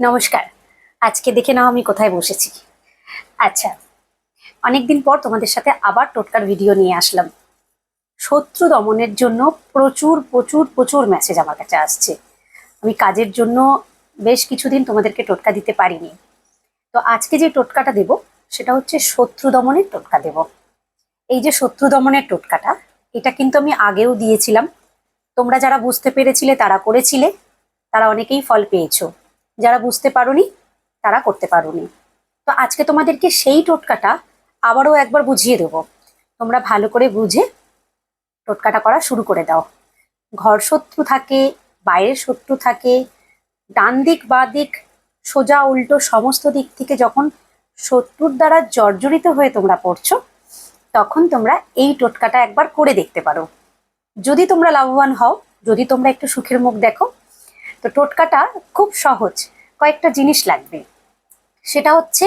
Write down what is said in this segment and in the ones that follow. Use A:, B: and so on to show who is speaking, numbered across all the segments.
A: নমস্কার। আজকে দেখে নাও আমি কোথায় বসেছি। আচ্ছা অনেকদিন পর তোমাদের সাথে আবার টোটকার ভিডিও নিয়ে আসলাম। শত্রু দমনের জন্য প্রচুর প্রচুর প্রচুর মেসেজ আমার কাছে আসছে। আমি কাজের জন্য বেশ কিছুদিন তোমাদেরকে টোটকা দিতে পারিনি। তো আজকে যে টোটকাটা দেব, সেটা হচ্ছে শত্রু দমনের টোটকা দেব। এই যে শত্রু দমনের টোটকাটা, এটা কিন্তু আমি আগেও দিয়েছিলাম। তোমরা যারা বুঝতে পেরেছিলে, তারা করেছিলে, তারা অনেকেই ফল পেয়েছ। যারা বুঝতে পারোনি, তারা করতে পারোনি। তো আজকে তোমাদেরকে সেই টোটকাটা আবারও একবার বুঝিয়ে দেবো। তোমরা ভালো করে বুঝে টোটকাটা করা শুরু করে দাও। ঘর শত্রু থাকে, বাইরের শত্রু থাকে, ডান দিক, বা দিক, সোজা, উল্টো, সমস্ত দিক থেকে যখন শত্রুর দ্বারা জর্জরিত হয়ে তোমরা পড়ছো, তখন তোমরা এই টোটকাটা একবার করে দেখতে পারো। যদি তোমরা লাভবান হও, যদি তোমরা একটু সুখের মুখ দেখো তো টোটকাটা খুব সহজ। কয়েকটা জিনিস লাগবে। সেটা হচ্ছে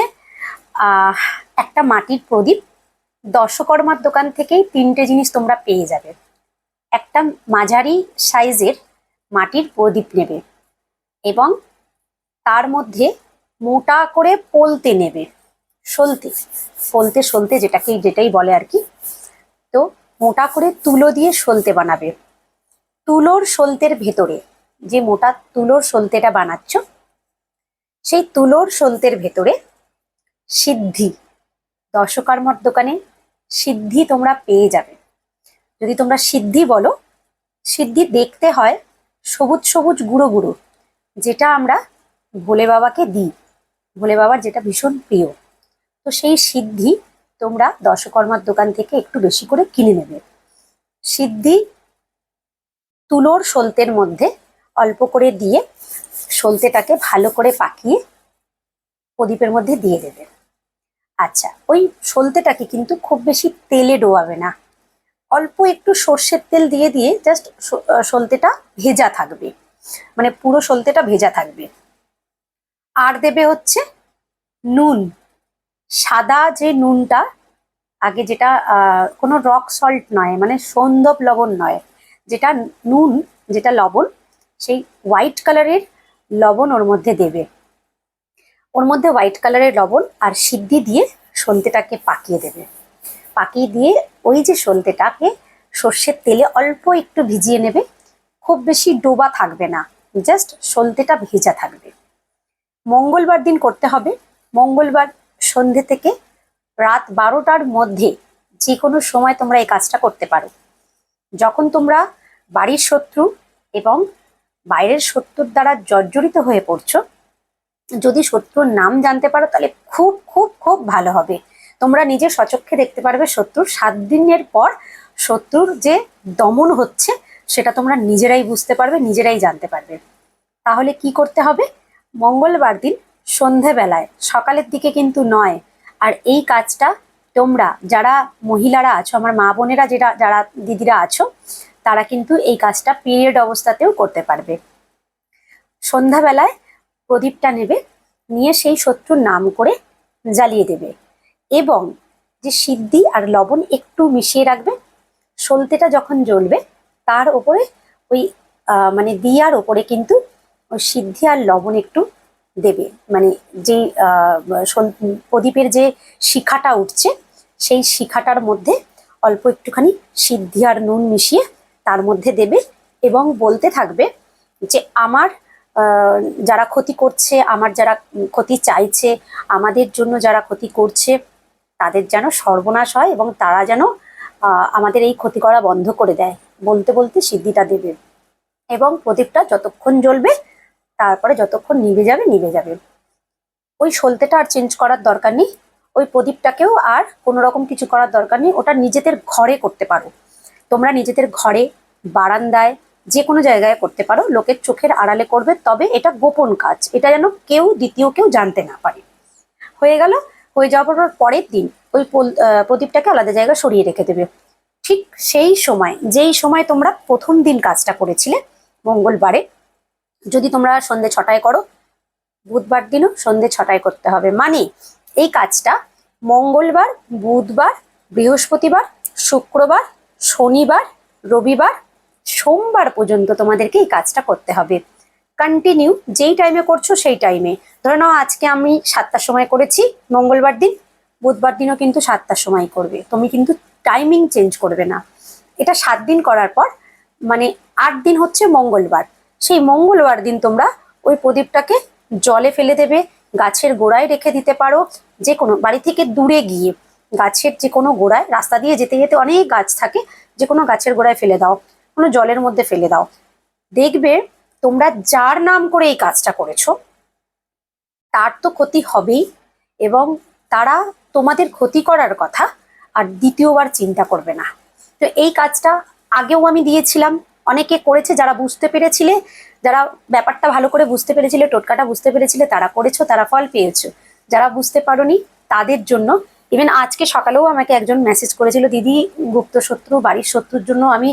A: একটা মাটির প্রদীপ। দর্শকর্মার দোকান থেকেই তিনটে জিনিস তোমরা পেয়ে যাবে। একটা মাঝারি সাইজের মাটির প্রদীপ নেবে এবং তার মধ্যে মোটা করে পলতে নেবে। সলতে, ফলতে, সলতে যেটাকে, যেটাই বলে আর কি। তো মোটা করে তুলো দিয়ে সলতে বানাবে। তুলোর সলতের ভেতরে যে মোটা তুলোর সলতেটা বানাচ্ছ, সেই তুলোর সলতের ভেতরে সিদ্ধি দশকর্মার দোকানে সিদ্ধি তোমরা পেয়ে যাবে। যদি তোমরা সিদ্ধি বলো, সিদ্ধি দেখতে হয় সবুজ সবুজ গুঁড়ো গুঁড়ো, যেটা আমরা ভোলে বাবাকে দিই। ভোলে বাবার যেটা ভীষণ প্রিয়। তো সেই সিদ্ধি তোমরা দশকর্মার দোকান থেকে একটু বেশি করে কিনে নেবে। সিদ্ধি তুলোর সলতের মধ্যে অল্প করে দিয়ে সলতেটাকে ভালো করে পাকিয়ে প্রদীপের মধ্যে দিয়ে দেবে। আচ্ছা ওই সলতেটাকে কিন্তু খুব বেশি তেলে ডোয়াবে না। অল্প একটু সর্ষের তেল দিয়ে দিয়ে জাস্ট সলতেটা ভেজা থাকবে। মানে পুরো সলতেটা ভেজা থাকবে। আর দেবে হচ্ছে নুন। সাদা যে নুনটা, আগে যেটা কোনো রক সল্ট নয় মানে সন্দব লবণ নয়, যেটা নুন, যেটা লবণ সেই হোয়াইট কালারের লবণ ওর মধ্যে দেবে। ওর মধ্যে হোয়াইট কালারের লবণ আর সিদ্ধি দিয়ে সন্তেটাকে পাকিয়ে দেবে। পাকিয়ে দিয়ে ওই যে সন্তেটাকে সর্ষের তেলে অল্প একটু ভিজিয়ে নেবে। খুব বেশি ডোবা থাকবে না জাস্ট সলতেটা ভেজা থাকবে। মঙ্গলবার দিন করতে হবে। মঙ্গলবার সন্ধে থেকে রাত বারোটার মধ্যে যে কোনো সময় তোমরা এই কাজটা করতে পারো। যখন তোমরা বাড়ির শত্রু এবং বাইরের শত্রুর দ্বারা জর্জরিত হয়ে পড়ছো। যদি শত্রুর নাম জানতে পারো, তাহলে খুব খুব খুব ভালো হবে। তোমরা নিজে সচক্ষে দেখতে পারবে শত্রুর সাত দিনের পর শত্রুর যে দমন হচ্ছে, সেটা তোমরা নিজেরাই বুঝতে পারবে, নিজেরাই জানতে পারবে। তাহলে কি করতে হবে? মঙ্গলবার দিন সন্ধেবেলায়, সকালের দিকে কিন্তু নয়, আর এই কাজটা তোমরা, যারা মহিলারা আছো, আমার মা বোনেরা যেটা যারা দিদিরা আছো তারা কিন্তু এই কাজটা পিরিয়ড অবস্থাতেও করতে পারবে। সন্ধ্যাবেলায় প্রদীপটা নেবে, নিয়ে সেই শত্রুর নাম করে জ্বালিয়ে দেবে এবং যে সিদ্ধি আর লবণ একটু মিশিয়ে রাখবে, সলতেটা যখন জ্বলবে, তার ওপরে ওই মানে দিয়ার ওপরে কিন্তু ওই সিদ্ধি আর লবণ একটু দেবে। মানে যে প্রদীপের যে শিখাটা উঠছে, সেই শিখাটার মধ্যে অল্প একটুখানি সিদ্ধি আর নুন মিশিয়ে তার মধ্যে দেবে এবং বলতে থাকবে যে আমার যারা ক্ষতি করছে, আমার যারা ক্ষতি চাইছে, আমাদের জন্য যারা ক্ষতি করছে, তাদের যেন সর্বনাশ হয় এবং তারা যেন আমাদের এই ক্ষতি করা বন্ধ করে দেয়। বলতে বলতে সিদ্ধিটা দেবে। এবং প্রদীপটা যতক্ষণ জ্বলবে, তারপরে যতক্ষণ নিভে যাবে নিভে যাবে। ওই সলতেটা আর চেঞ্জ করার দরকার নেই। ওই প্রদীপটাকেও আর কোনো রকম কিছু করার দরকার নেই। ওটা নিজেদের ঘরে করতে পারো। তোমরা নিজেদের ঘরে বারান্দায় যে কোনো জায়গায় করতে পারো, লোকের চোখের আড়ালে করবে, তবে এটা গোপন কাজ। এটা যেন কেউ, দ্বিতীয় কেউ জানতে না পারে। হয়ে গেল, হয়ে যাওয়ার পর পরের দিন ওই প্রদীপটাকে আলাদা জায়গায় সরিয়ে রেখে দেবে। ঠিক সেই সময়, যেই সময় তোমরা প্রথম দিন কাজটা করেছিলে, মঙ্গলবারে, যদি তোমরা সন্ধে ছটায় করো, বুধবার দিনও সন্ধে ছটায় করতে হবে। মানে এই কাজটা মঙ্গলবার, বুধবার, বৃহস্পতিবার, শুক্রবার, শনিবার, রবিবার সোমবার পর্যন্ত তোমাদেরকে এই কাজটা করতে হবে। কন্টিনিউ যেই টাইমে করছ সেই টাইমে ধরে নাও আজকে আমি সাতটার সময় করেছি, মঙ্গলবার দিন, বুধবার দিনও কিন্তু সাতটার সময় করবে। তুমি কিন্তু টাইমিং চেঞ্জ করবে না। এটা সাত দিন করার পর মানে আট দিন হচ্ছে মঙ্গলবার। সেই মঙ্গলবার দিন তোমরা ওই প্রদীপটাকে জলে ফেলে দেবে, গাছের গোড়ায় রেখে দিতে পারো, যে কোনো বাড়ি থেকে দূরে গিয়ে গাছের যে কোনো গোড়ায়, রাস্তা দিয়ে যেতে যেতে অনেক গাছ থাকে, যে কোনো গাছের গোড়ায় ফেলে দাও। কোনো জলের মধ্যে ফেলে দাও। দেখবে তোমরা যার নাম করে এই কাজটা করেছ, তার তো ক্ষতি হবেই এবং তারা তোমাদের ক্ষতি করার কথা আর দ্বিতীয়বার চিন্তা করবে না। তো এই কাজটা আগেও আমি দিয়েছিলাম। অনেকে করেছে, যারা বুঝতে পেরেছিলে, যারা ব্যাপারটা ভালো করে বুঝতে পেরেছিলে, টোটকাটা বুঝতে পেরেছিলে, তারা করেছ, তারা ফল পেয়েছ। যারা বুঝতে পারোনি, তাদের জন্য ইভেন আজকে সকালেও আমাকে একজন মেসেজ করেছিল, দিদি, গুপ্ত শত্রু, বাড়ির শত্রুর জন্য আমি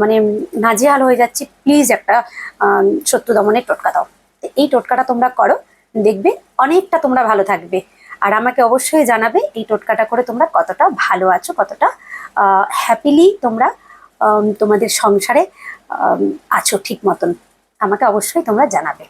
A: মানে নাজেহাল হয়ে যাচ্ছি। প্লিজ একটা শত্রু দমনের টোটকা দাও। এই টোটকাটা তোমরা করো, দেখবে অনেকটা তোমরা ভালো থাকবে। আর আমাকে অবশ্যই জানাবে এই টোটকাটা করে তোমরা কতটা ভালো আছো, কতটা হ্যাপিলি তোমরা তোমাদের সংসারে আছো ঠিক মতন। আমাকে অবশ্যই তোমরা জানাবে।